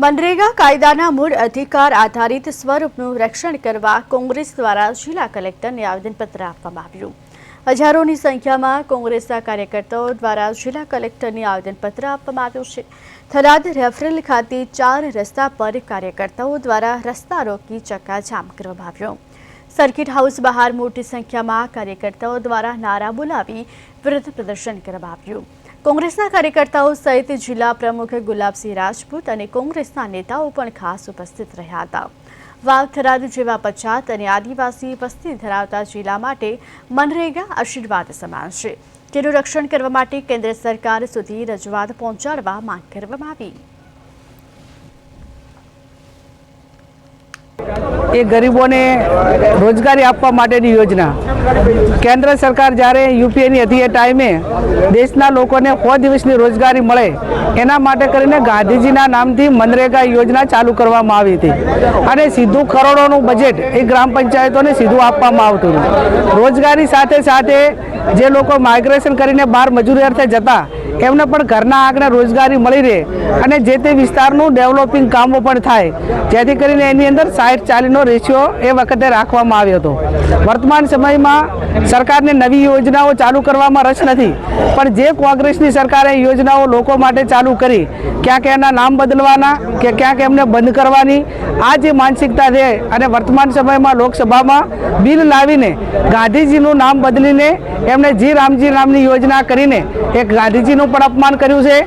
મનરેગા કાયદાના મૂળ અધિકાર આધારિત સ્વરૂપનું રક્ષણ કરવા કોંગ્રેસ દ્વારા જિલ્લા કલેક્ટરને આવેદનપત્ર આપવામાં આવ્યું. હજારોની સંખ્યામાં કોંગ્રેસના કાર્યકર્તાઓ દ્વારા જિલ્લા કલેક્ટરને આવેદનપત્ર આપવામાં આવ્યું છે. થરાદ રેફરલ ખાતે ચાર રસ્તા પર કાર્યકર્તાઓ દ્વારા રસ્તા રોકી ચક્કાજામ કરવામાં આવ્યો. સર્કિટ હાઉસ બહાર મોટી સંખ્યામાં કાર્યકર્તાઓ દ્વારા નારા બોલાવી વિરોધ પ્રદર્શન કરવામાં આવ્યું. કોંગ્રેસના કાર્યકર્તાઓ સહિત જિલ્લા પ્રમુખ ગુલાબસિંહ રાજપૂત અને કોંગ્રેસના નેતાઓ પણ ખાસ ઉપસ્થિત રહ્યા હતા. વાવથરાદ જેવા પછાત અને આદિવાસી વસ્તી ધરાવતા જિલ્લા માટે મનરેગા આશીર્વાદ સમાન છે. તેનું રક્ષણ કરવા માટે કેન્દ્ર સરકાર સુધી રજૂઆત પહોંચાડવા માંગ કરવામાં આવી. એ ગરીબોને રોજગારી આપવા માટેની યોજના. કેન્દ્ર સરકાર જ્યારે યુપીએની હતી એ ટાઈમે દેશના લોકોને સો દિવસની રોજગારી મળે, એના માટે કરીને ગાંધીજીના નામથી મનરેગા યોજના ચાલુ કરવામાં આવી હતી. અને સીધું કરોડોનું બજેટ એ ગ્રામ પંચાયતોને સીધું આપવામાં આવતું રોજગારી સાથે સાથે જે લોકો માઇગ્રેશન કરીને બહાર મજૂરી અર્થે જતા એમને પણ ઘરના આંગણે રોજગારી મળી રહે અને જે તે વિસ્તારનું ડેવલપિંગ કામો પણ થાય. જેથી કરીને એની અંદર સાઠ ચાલીનો રેશિયો એ વખતે રાખવામાં આવ્યો હતો. વર્તમાન સમયમાં સરકારને નવી યોજનાઓ ચાલુ કરવામાં રસ નથી. પણ જે કોંગ્રેસની સરકારે યોજનાઓ લોકો માટે ચાલુ કરી, ક્યાંક એના નામ બદલવાના, કે ક્યાંક એમને બંધ કરવાની, આ જે માનસિકતા છે અને વર્તમાન સમયમાં લોકસભામાં બિલ લાવીને ગાંધીજીનું નામ બદલીને એમણે જી રામજી નામની યોજના કરીને એક ગાંધીજીનું પણ અપમાન કર્યું છે.